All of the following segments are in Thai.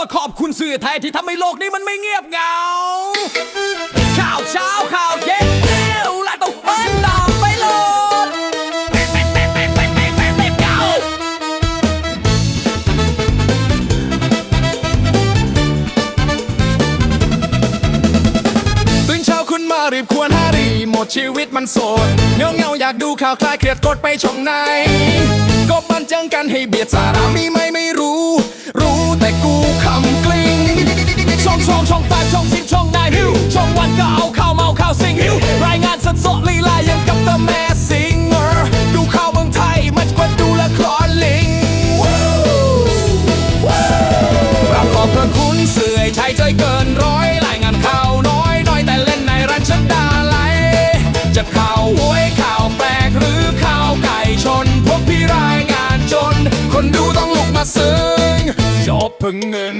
มาขอบคุณสื่อไทยที่ทำให้โลกนี้มันไม่เงียบเหงา ข่าวเช้าข่าวเย็นเร็วและต้องเปิ้ลตามไปโลดตื่นเช้าคุณมารีบควรหารีโมดชีวิตมันโสดเงาเงาอยากดูข่าวคลายเครียดกดไปช่องไหนก็บันเจิงกันให้เบียดสาระมีไหมไม่ หวยข่าวแปลกหรือข่าวไก่ชนพวกพี่รายงานจน คนดูต้องลุกมาซึ้งจบเพึ่งเงิน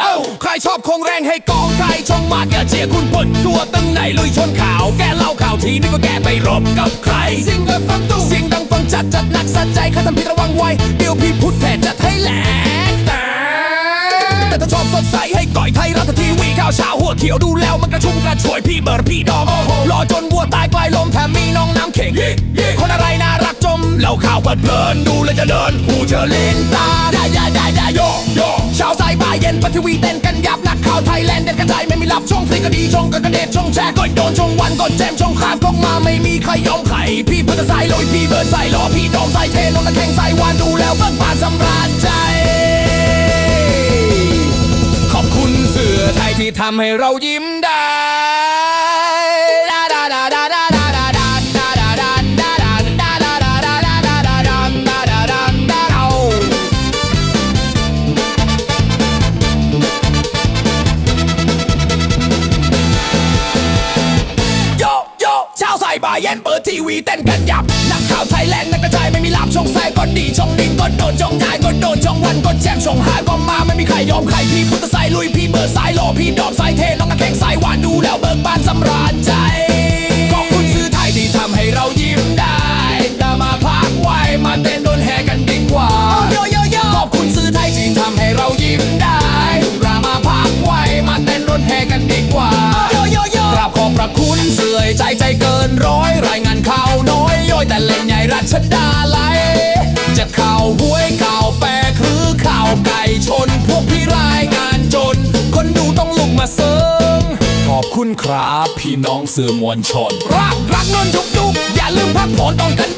เอ้า ใครชอบคงแรงให้กองใครช่องมากอย่าเชียร์คุณพลตัวตึงไหนลุยชนข่าว แกเล่าข่าวทีนี่ก็แกไปรบกับใคร เสิ่งดังฟังตู้เสียงดังฟังจัดจัดหนักสัใจข้าทำผิดระวังไว้ เดี๋ยวพี่พุทธแทนจะให้แหลกแตกแต่ถ้าชอบสดใสให้ก่อยไทยรัฐทีวีข่าวเช้าหัวเขียวดูแล้วมันกระชุ่มกระชวยพี่เบิร์ดพี่ดอม เข่ง คนอะไรน่ารักจมเล่าข่าวเพลิดเพลินดูแล้วจะเดินหูเชอเลนตาได้ได้ได้ได้โยโยเช้าสายบ่ายเย็นปฐวีเต้นกันยับนักข่าวไทยแลนด์เด็ดกระจายไม่มีรับช่องฟรีก็ดีช่องก็กระเด็ดช่องแชร์ก็โดนช่องวันก็แจมช่องขาดก็มาไม่มีใครยอมใครพี่พุทธสายลอยพี่เบิร์ดสายหล่อพี่ดอมสายเทนนท์และแข่งสายวานดูแล้วเบิ่งบานสำราญใจขอบคุณเสือไทยที่ทำให้เรายิ้มได้ดาสายบ่ายเย็นเปิดทีวีเต้นกันยับ นักข่าวไทยแลนด์นักกระจายไม่มีลับช่องแสงก็ดีช่องดินก็โดนช่องยายก็โดนช่องวันก็แจมช่องหายก็มาไม่มีใครยอมใครพี่พุทธสายลุยพี่เบิร์ดสายหล่อพี่ดอมสายเทน้องนักแข่งสายหวานดูแล้วเบิกบานสำราญใจขอบคุณสื่อไทยที่ทำให้เรายิ้มได้แต่มาพักไว้มาเต้นโดนแห่กันดีกว่าขอบคุณสื่อไทยที่ทำให้เรายิ้มได้รามาพักไว้มาเต้นรถแห่กันดีกว่ากราบขอบพระคุณเสื่อยใจใจเกิน ชดาไหลจะข่าวหวยข่าวแปรคือข่าวไก่ชน พวกพี่รายงานจน คนดูต้องลุกมาเซิงขอบคุณครับ พี่น้องสื่อมวลชน รักรักนนทุกยุกอย่าลืมพักผ่อนต้องกัน